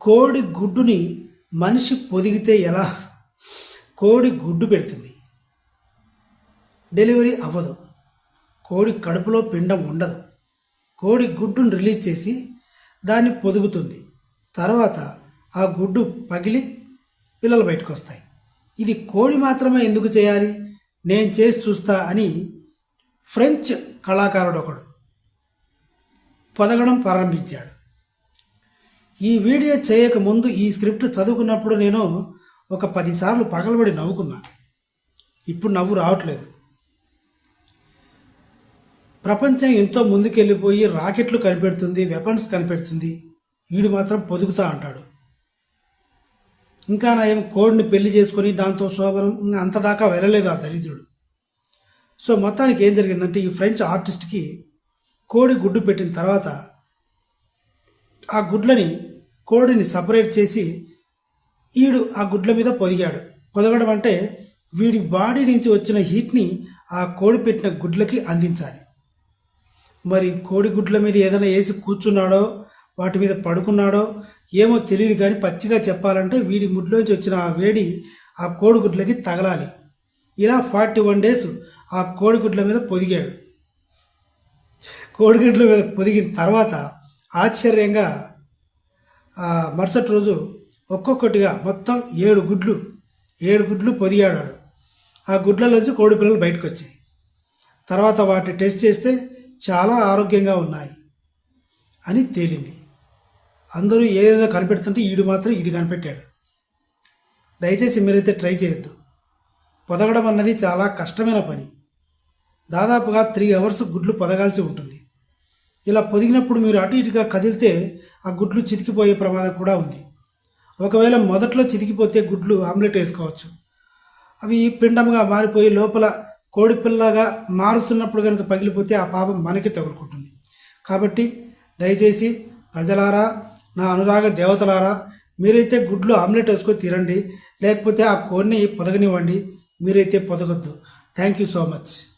కోడి గుడ్డుని మనిషి పొదిగితే ఎలా? కోడి గుడ్డు పెడుతుంది. డెలివరీ అవ్వదు. కోడి కడుపులో పిండం ఉండదు. కోడి గుడ్డును రిలీజ్ చేసి దాన్ని పొదుగుతుంది. తర్వాత ఆ గుడ్డు పగిలి పిల్లలు బయటకు వస్తాయి ఇది కోడి మాత్రమే ఎందుకు చేయాలి? నేను చేసి చూస్తా అని ఫ్రెంచ్ కళాకారుడు ఒకడు పొదగడం ప్రారంభించాడు. ఈ వీడియో చేయక ముందు ఈ స్క్రిప్ట్ చదువుకున్నప్పుడు నేను ఒక పదిసార్లు పగలబడి నవ్వుకున్నా. ఇప్పుడు నవ్వు రావట్లేదు. ప్రపంచం ఎంతో ముందుకెళ్ళిపోయి రాకెట్లు కనిపెడుతుంది వెపన్స్ కనిపెడుతుంది. వీడు మాత్రం పొదుగుతా అంటాడు. ఇంకా నయం కోడిని పెళ్ళి చేసుకొని దాంతో శోభనం అంతదాకా వెళ్ళలేదు ఆ దరిద్రుడు. సో మొత్తానికి ఏం జరిగిందంటే ఈ ఫ్రెంచ్ ఆర్టిస్ట్కి కోడి గుడ్డు పెట్టిన తర్వాత ఆ గుడ్లని కోడిని సపరేట్ చేసి ఈడు ఆ గుడ్ల మీద పొదిగాడు. పొదగడం అంటే వీడి బాడీ నుంచి వచ్చిన హీట్ని ఆ కోడి పెట్టిన గుడ్లకి అందించాలి. మరి కోడి గుడ్ల మీద ఏదైనా వేసి కూర్చున్నాడో వాటి మీద పడుకున్నాడో ఏమో తెలియదు కానీ పచ్చిగా చెప్పాలంటే వీడి ముడ్లోంచి వచ్చిన ఆ వేడి ఆ కోడిగుడ్లకి తగలాలి. ఇలా ఫార్టీ వన్ డేస్ ఆ కోడిగుడ్ల మీద పొదిగాడు. కోడిగుడ్ల మీద పొదిగిన తర్వాత ఆశ్చర్యంగా మరుసటి రోజు ఒక్కొక్కటిగా మొత్తం ఏడు గుడ్లు ఏడు గుడ్లు పొదిగాడాడు. ఆ గుడ్లలోంచి కోడి పిల్లలు బయటకు వచ్చాయి తర్వాత వాటిని టెస్ట్ చేస్తే చాలా ఆరోగ్యంగా ఉన్నాయి అని తేలింది. అందరూ ఏదేదో కనిపెడుతుంటే ఈడు మాత్రం ఇది కనిపెట్టాడు. దయచేసి మీరైతే ట్రై చేయొద్దు. పొదగడం అన్నది చాలా కష్టమైన పని. దాదాపుగా త్రీ అవర్స్ గుడ్లు పొదగాల్సి ఉంటుంది. ఇలా పొదిగినప్పుడు మీరు అటు ఇటుగా కదిలితే ఆ గుడ్లు చితికిపోయే ప్రమాదం కూడా ఉంది. ఒకవేళ మొదట్లో చితికిపోతే గుడ్లు ఆమ్లెట్ వేసుకోవచ్చు. అవి పిండంగా మారిపోయి లోపల కోడిపిల్లగా మారుతున్నప్పుడు కనుక పగిలిపోతే ఆ పాపం మనకి తగులుకుంటుంది. కాబట్టి దయచేసి ప్రజలారా నా అనురాగ దేవతలారా మీరైతే గుడ్లు ఆమ్లెట్ వేసుకొని తినండి లేకపోతే ఆ కోడిని పొదగనివ్వండి మీరైతే పొదగొద్దు. Thank you so much.